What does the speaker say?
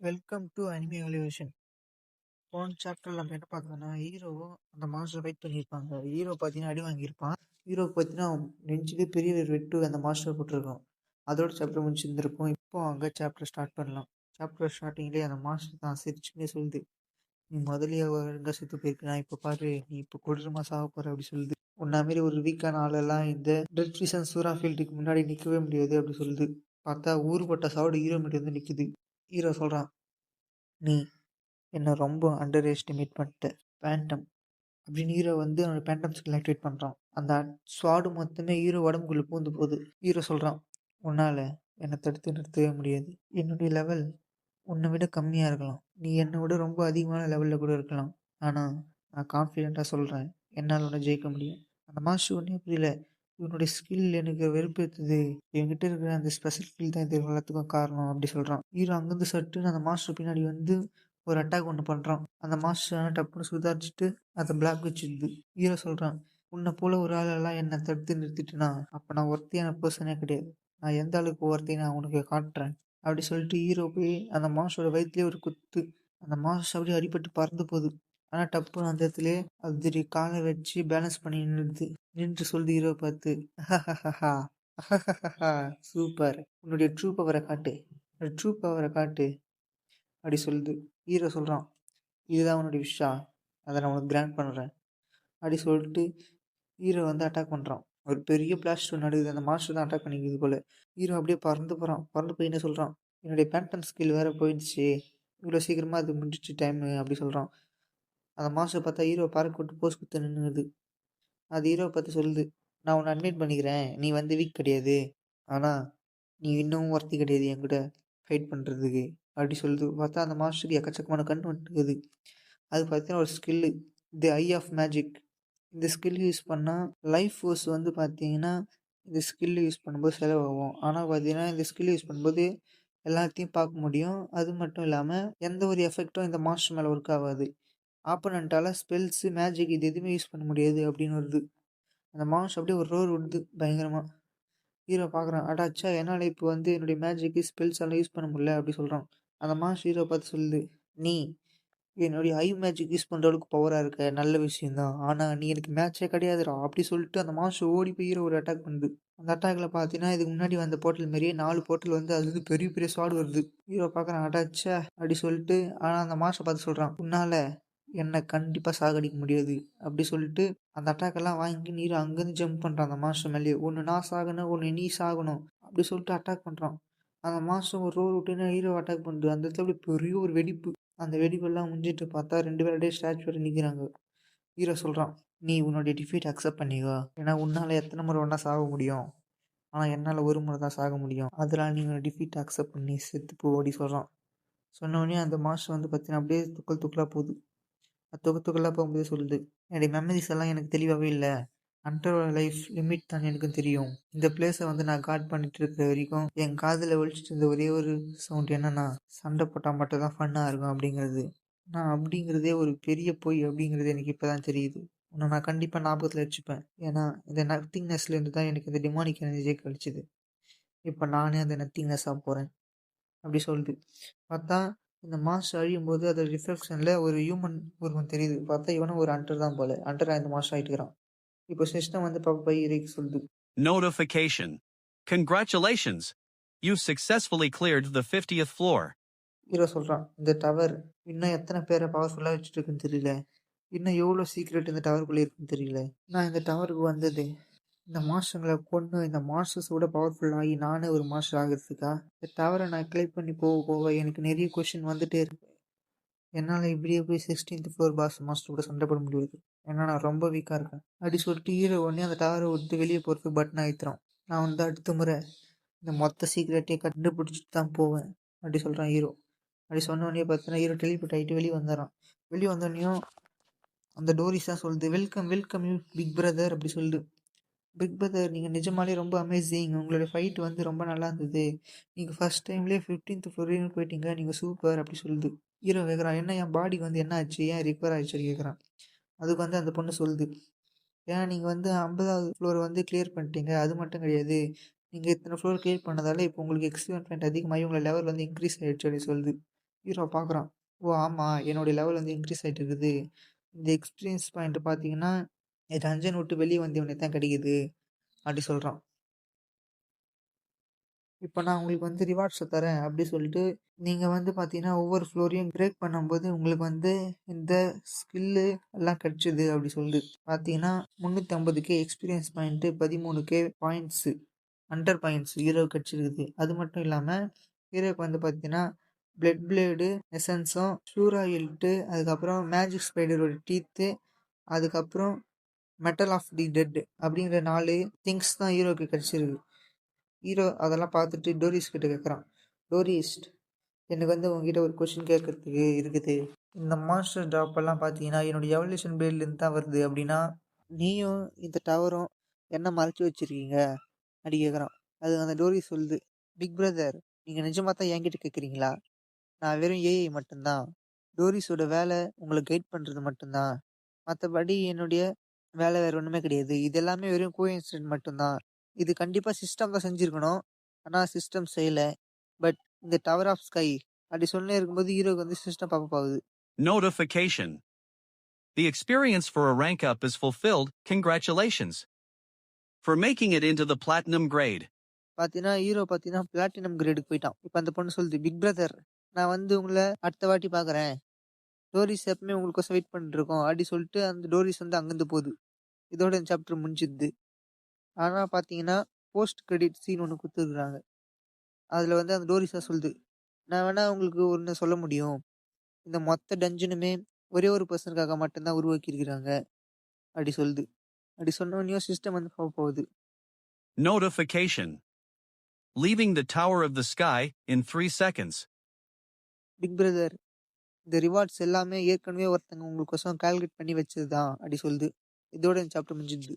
Welcome to anime evolution போன சாப்டர்ல நம்ம என்ன பார்த்தோம்னா ஹீரோவும் அந்த மாஸ்டர் ஃபைட் பண்ணியிருப்பாங்க. ஹீரோ பார்த்தீங்கன்னா அடி வாங்கியிருப்பான். ஹீரோ பார்த்தீங்கன்னா நெஞ்சிலே பெரிய ஒரு வெட்டு அந்த மாஸ்டர் போட்டிருக்கோம். அதோட சாப்டர் முடிச்சிருந்திருக்கும் இப்போ அங்கே சாப்டர் ஸ்டார்ட் பண்ணலாம். சாப்டர் ஸ்டார்டிங்லேயே அந்த மாஸ்டர் தான் சிரிச்சுன்னே சொல்லுது. நீ முதலிய எங்கே செத்து போயிருக்க. நான் இப்போ பாரு. நீ இப்போ கொடூரமாக சாக போகிற அப்படி சொல்லுது. உன்ன மாரி ஒரு வீக்கான ஆளெல்லாம் இந்த டெட் ரீசன் சூரா ஃபீல்டுக்கு முன்னாடி நிற்கவே முடியாது அப்படி சொல்லுது. பார்த்தா ஊருப்பட்ட சாவோட ஹீரோ மீட்டு வந்து நிற்குது ஹீரோ சொல்கிறான் நீ என்னை ரொம்ப அண்டர் எஸ்டிமேட் பண்ணிட்ட. பேண்டம் அப்படின்னு ஹீரோ வந்து அவனோட பேண்டம் ஸ்கில் ஆக்டிவேட் பண்ணுறான் அந்த ஸ்வாடு மொத்தமே ஹீரோ உடம்புக்குள்ளே பூந்து போகுது. ஹீரோ சொல்கிறான் உன்னால் என்னை தடுத்து நிறுத்தவே முடியாது. என்னுடைய லெவல் உன்னை விட கம்மியாக இருக்கலாம். நீ என்னை விட ரொம்ப அதிகமான லெவலில் கூட இருக்கலாம். ஆனால் நான் கான்ஃபிடெண்ட்டாக சொல்கிறேன் என்னால் உன்னை ஜெயிக்க முடியும். அந்த மாஸ்டர் ஒன்றே புரியல இவனுடைய ஸ்கில் எனக்கு வெறுப்பேற்றுது என்கிட்ட இருக்கிற அந்த ஸ்பெஷல் ஸ்கில் தான் இது எல்லாத்துக்கும் காரணம் அப்படி சொல்கிறான் ஹீரோ அங்கேருந்து சட்டுன்னு அந்த மாஸ்டர் பின்னாடி வந்து ஒரு அட்டாக் ஒன்று பண்ணுறான் அந்த மாஸ்டர் டப்புன்னு சுதாரிச்சுட்டு அதை பிளாக் வச்சுடுது ஹீரோ சொல்கிறான் உன்னை போல ஒரு ஆளெல்லாம் என்னை தடுத்து நிறுத்திட்டுனா? அப்போ நான் ஒருத்தையான பர்சனே கிடையாது. நான் எந்த அளவுக்கு ஒருத்தையும் நான் உனக்கு காட்டுறேன்? அப்படி சொல்லிட்டு ஹீரோ போய் அந்த மாஸ்டரோட வயிற்றுலேயே ஒரு குத்து. அந்த மாஸ்டர் அப்படியே அடிபட்டு பறந்து போகுது. ஆனால் டப்புன்னு அந்த இடத்துல அது காலை வச்சு பேலன்ஸ் பண்ணி நின்றுது நின்று சொல்லுது ஹீரோ பார்த்து சூப்பர். உன்னுடைய ட்ரூ பவரை காட்டு. ட்ரூ பவரை காட்டு. அப்படி சொல்லுது. ஹீரோ சொல்கிறான் இதுதான் உன்னுடைய விஷா அதை நான் உனக்கு கிராண்ட் பண்ணுறேன் அப்படி சொல்லிட்டு ஹீரோ வந்து அட்டாக் பண்ணுறான் ஒரு பெரிய பிளாஸ்ட் நடுது அந்த மாஸ்டர் தான் அட்டாக் பண்ணிக்குது போல். ஹீரோ அப்படியே பறந்து போகிறான் பறந்து போய் என்ன சொல்கிறான் என்னுடைய பேண்டன் ஸ்கில் வேறு போயிடுச்சு. இவ்வளோ சீக்கிரமாக அது முடிஞ்சிச்சு டைமு அப்படி சொல்கிறான் அந்த மாஸ்டர் பார்த்தா ஹீரோ பார்க்க விட்டு போஸ் கொடுத்து நின்றுது அது ஹீரோ பார்த்து சொல்லுது. நான் உன்னை அட்மிட் பண்ணிக்கிறேன். நீ வந்து வீக் கிடையாது. ஆனால் நீ இன்னும் ஒர்த்தி கிடையாது என்கிட்ட. ஃபைட் பண்ணுறதுக்கு அப்படி சொல்லுது. பார்த்தா அந்த மாஸ்டருக்கு எக்கச்சக்கமான கண் வந்துட்டுக்குது அது பார்த்தீங்கன்னா ஒரு skill the eye of magic இந்த ஸ்கில் யூஸ் பண்ணால் லைஃப் ஃபோர்ஸ் வந்து பார்த்தீங்கன்னா இந்த ஸ்கில் யூஸ் பண்ணும்போது செலவாகும். ஆனால் பார்த்தீங்கன்னா இந்த ஸ்கில் யூஸ் பண்ணும்போது எல்லாத்தையும் பார்க்க முடியும். அது மட்டும் இல்லாமல் எந்த ஒரு எஃபெக்டும் இந்த மாஸ்டர் மேலே ஒர்க் ஆகாது. ஆப்போனண்ட்டால் ஸ்பெல்ஸு மேஜிக் இது எதுவுமே யூஸ் பண்ண முடியாது அப்படின்னு வருது. அந்த மாஸ்டர் அப்படியே ஒரு ரோர் விடுது பயங்கரமாக ஹீரோ பார்க்குறான் அடாச்சா என்னால் இப்போ வந்து என்னுடைய மேஜிக்கு ஸ்பெல்ஸ் எல்லாம் யூஸ் பண்ண முடியல அப்படி சொல்கிறான் அந்த மாஸ்டர் ஹீரோ பார்த்து சொல்லுது நீ என்னுடைய ஐ மேஜிக் யூஸ் பண்ணுற அளவுக்கு பவராக இருக்க நல்ல விஷயந்தான் ஆனால் நீ எனக்கு மேட்சே கிடையாதுடா. அப்படி சொல்லிட்டு அந்த மாஸ்டர் ஓடி போய் ஹீரோ ஒரு அட்டாக் பண்ணுது. அந்த அட்டாக்ல பார்த்தீங்கன்னா இதுக்கு முன்னாடி வந்த போர்ட்டல் மாரியே நாலு போர்ட்டல் வந்து அது வந்து பெரிய பெரிய ஸ்வாடு வருது. ஹீரோ பார்க்குறான் அட்டாச்சா அப்படி சொல்லிட்டு ஆனால் அந்த மாஸ்டர் பார்த்து சொல்கிறான் உன்னால் என்னை கண்டிப்பாக சாகடிக்க முடியாது. அப்படி சொல்லிட்டு அந்த அட்டாக்கெல்லாம் வாங்கி நீர் அங்கேருந்து ஜம்ப் பண்ணுறான் அந்த மாஸ்டர் மேலேயே. ஒன்று நான் சாகணும் ஒன்று நீ சாகணும். அப்படி சொல்லிட்டு அட்டாக் பண்ணுறான் அந்த மாஸ்டர் ஒரு ரோல் விட்டுன்னு ஹீரோ அட்டாக் பண்ணுது? அந்த இடத்துல அப்படி பெரிய ஒரு வெடிப்பு. அந்த வெடிப்பெல்லாம் முடிஞ்சிட்டு பார்த்தா ரெண்டு பேரும் அப்படியே ஸ்டாச்சு வரை நிற்கிறாங்க ஹீரோ சொல்கிறான் நீ உன்னுடைய டிஃபீட் அக்செப்ட் பண்ணிக்கோ. ஏன்னா உன்னால் எத்தனை முறை ஒன்றா சாக முடியும். ஆனால் என்னால் ஒரு முறை தான் சாக முடியும். அதெல்லாம் நீ உன்னோட டிஃபீட் அக்செப்ட் பண்ணி செத்து போ அப்படி சொல்கிறான் சொன்னோடனே அந்த மாஸ்டர் வந்து பார்த்தீங்கன்னா அப்படியே துக்கள் துக்கலாக போகுது. அது துக்க போகும்போது சொல்லுது என்னுடைய மெமரிஸ் எல்லாம் எனக்கு தெளிவாகவே இல்லை. அண்டர் லைஃப் லிமிட் தான் எனக்கு தெரியும். இந்த பிளேஸை வந்து நான் காட் பண்ணிட்டு இருக்கிற வரைக்கும் என் காதில் ஒழிச்சிட்டு இருந்த ஒரே ஒரு சவுண்ட் என்னன்னா சண்டை போட்டால் மட்டும் தான் ஃபன்னாக இருக்கும் அப்படிங்கிறது. நான் அப்படிங்கிறதே ஒரு பெரிய பொய் அப்படிங்கிறது எனக்கு இப்போ தான் தெரியுது. உன்னை நான் கண்டிப்பாக ஞாபகத்தில் வச்சுப்பேன். ஏன்னா இந்த நத்திங்னஸ்லேருந்து தான் எனக்கு இந்த டிமானிக் எனர்ஜியே கழிச்சுது இப்போ நானே அந்த நத்திங்னஸ்ஸாக போகிறேன் அப்படி சொல்லுது. பார்த்தா இந்த மாஸ்டர் அழியும் போது அதோட ரிஃப்ளெக்ஷனில் ஒரு ஹியூமன் உருவம் தெரியுது பார்த்தா இவனும் ஒரு அண்டர் தான் போல அண்டராக இந்த மாஸ்டர் ஆகிட்டுக்கிறான் இப்போ சிஸ்டம் வந்து பாப்பா இறைக்கு சொல்லுது Notification. Congratulations! You successfully cleared the 50th floor. Hero சொல்கிறான் இந்த டவர் இன்னும் எத்தனை பேரை பவர்ஃபுல்லாக வச்சுட்டு இருக்குன்னு தெரியல இன்னும் எவ்வளோ சீக்ரெட் இந்த டவருக்குள்ளே இருக்குன்னு தெரியல நான் இந்த டவருக்கு வந்தது இந்த மாஸ்டர்களை கொண்டு இந்த மாஸ்டர்ஸோட பவர்ஃபுல் ஆகி நானே ஒரு மாஸ்டர் ஆகிறதுக்கா? இந்த டவரை நான் கிளை பண்ணி போக போக எனக்கு நிறைய கொஷின் வந்துட்டே இருக்கு. என்னால் இப்படியே போய் சிக்ஸ்டீன்த் ஃப்ளோர் பாஸ் மாஸ்டர் கூட சண்டை போட முடியாது. ஏன்னா நான் ரொம்ப வீக்காக இருக்கேன். அப்படி சொல்லிட்டு ஹீரோ உடனே அந்த டவரை விட்டு வெளியே போகிறதுக்கு பட்டன் ஆயித்துறோம் நான் வந்து அடுத்த முறை இந்த மொத்த சீக்ரெட்டையும் கண்டுபிடிச்சிட்டு தான் போவேன். அப்படி சொல்கிறான் ஹீரோ அப்படி சொன்ன உடனே பார்த்தீங்கன்னா ஹீரோ டெலிபோர்ட் ஆகிட்டு வெளியே வந்துடுறான். வெளியே வந்தோடனையும் அந்த டோரிஸ் தான் சொல்லுது welcome welcome you big brother அப்படி சொல்லுது. பிக் பிரதர் நீங்கள் நிஜமாலே ரொம்ப அமேசிங் உங்களோட ஃபைட் வந்து ரொம்ப நல்லா இருந்தது. நீங்கள் ஃபஸ்ட் டைம்லேயே ஃபிஃப்டீன்த் ஃப்ளோரின்னு போயிட்டீங்க. நீங்கள் சூப்பர் அப்படி சொல்லுது. ஹீரோ கேட்குறான் என்ன என் பாடிக்கு வந்து என்ன ஆச்சு? ஏன் ரிப்பேர் ஆயிடுச்சு கேட்குறான் அதுக்கு வந்து அந்த பொண்ணு சொல்லுது. ஏன்னா நீங்கள் வந்து ஐம்பதாவது ஃப்ளோரை வந்து கிளியர் பண்ணிட்டீங்க? அது மட்டும் கிடையாது. நீங்கள் இத்தனை ஃப்ளோர் கிளியர் பண்ணதால இப்போ உங்களுக்கு எக்ஸ்பீரியன்ஸ் பாயிண்ட் அதிகமாகி உங்களை லெவல் வந்து இன்க்ரீஸ் ஆகிடுச்சு அப்படின்னு சொல்லுது. ஹீரோ பார்க்குறான் ஓ ஆமாம் என்னுடைய லெவல் வந்து இன்க்ரீஸ் ஆகிட்டு இருக்குது. இந்த எக்ஸ்பீரியன்ஸ் பாயிண்ட் பார்த்தீங்கன்னா டஞ்சன் விட்டு வெளியே வந்தவனே தான் கிடைக்குது? அப்படி சொல்கிறான் இப்போ நான் உங்களுக்கு வந்து ரிவார்ட்ஸை தரேன் அப்படி சொல்லிட்டு நீங்கள் வந்து பார்த்தீங்கன்னா ஒவ்வொரு ஃப்ளோரையும் பிரேக் பண்ணும்போது உங்களுக்கு வந்து இந்த ஸ்கில்லு எல்லாம் கிடச்சிது அப்படி சொல்லுது. பார்த்தீங்கன்னா முந்நூற்றி ஐம்பதுக்கே எக்ஸ்பீரியன்ஸ் பாயிண்ட்டு பதிமூணுக்கே பாயிண்ட்ஸு அண்டர் பாயிண்ட்ஸ் ஹீரோ கிடச்சிருக்குது. அது மட்டும் இல்லாமல் ஹீரோக்கு வந்து பார்த்தீங்கன்னா பிளட் பிளேடு எசன்ஸும் ஷூராயில்ட்டு அதுக்கப்புறம் மேஜிக் ஸ்பைடரோட டீத்து அதுக்கப்புறம் மெட்டல் ஆஃப் தி டெட் அப்படிங்கிற நாலு திங்ஸ் தான் ஹீரோக்கு கிடச்சிருக்கு. ஹீரோ அதெல்லாம் பார்த்துட்டு டோரிஸ் கிட்ட கேட்குறான். டோரிஸ்ட் எனக்கு வந்து உங்ககிட்ட ஒரு கொஷின் கேட்கறதுக்கு இருக்குது. இந்த மாஸ்டர் ட்ராப்பெல்லாம் பார்த்தீங்கன்னா என்னுடைய எவல்யூஷன் பேர்லேருந்து தான் வருது அப்படின்னா நீயும் இந்த டவரும் என்ன மறைச்சி வச்சிருக்கீங்க? அப்படி கேட்குறான். அது அந்த டோரி சொல்லுது பிக் பிரதர் நீங்கள் நிஜமாக தான் என்கிட்ட கேட்குறீங்களா? நான் வெறும் ஏஐ மட்டும்தான். டோரிஸோட வேலை உங்களை கைட் பண்ணுறது மட்டும்தான். மற்றபடி என்னுடைய வேலை வேறு ஒன்றுமே கிடையாது. இது எல்லாமே வெறும் கோஇன்சிடென்ட் மட்டும்தான். இது கண்டிப்பாக சிஸ்டம் தான் செஞ்சுருக்கணும். ஆனால் சிஸ்டம் செய்யலை. பட் இந்த டவர் ஆஃப் ஸ்கை அப்படி சொல்லி இருக்கும்போது ஹீரோக்கு வந்து சிஸ்டம் பாப்பா ஆகுது. Notification. The experience for a rank up is fulfilled, congratulations. For making it into the platinum grade. பார்த்தீங்கன்னா ஹீரோ பார்த்தீங்கன்னா பிளாட்டினம் கிரேடுக்கு போயிட்டான். இப்போ அந்த பொண்ணு சொல்லுது பிக் பிரதர் நான் வந்து உங்களை அடுத்த வாட்டி பார்க்குறேன் டோரிஸ் எப்பவுமே உங்களுக்கோசம் வெயிட் பண்ணிட்டு இருக்கோம் அப்படி சொல்லிட்டு அந்த டோரிஸ் வந்து அங்கேருந்து போகுது. இதோட இந்த சாப்டர் முடிஞ்சுது. ஆனால் பார்த்தீங்கன்னா போஸ்ட் கிரெடிட் சீன் ஒன்று கொடுத்துருக்குறாங்க அதில் வந்து அந்த டோரிஸாக சொல்லுது. நான் வேணா உங்களுக்கு ஒன்று சொல்ல முடியும். இந்த மொத்த டஞ்சனுமே ஒரே ஒரு பர்சனுக்காக மட்டும்தான் உருவாக்கியிருக்கிறாங்க. அப்படி சொல்லுது. அப்படி சொன்னோடனே சிஸ்டம் வந்து போக போகுது Notification. Leaving the Tower of the Sky in 3 seconds. Big brother இந்த ரிவார்ட்ஸ் எல்லாமே ஏற்கனவே ஒருத்தங்க உங்களுக்கோசம் கால்குலேட் பண்ணி வச்சது தான் அப்படி சொல்லுது இதோட இந்த சாப்டர் முடிஞ்சுது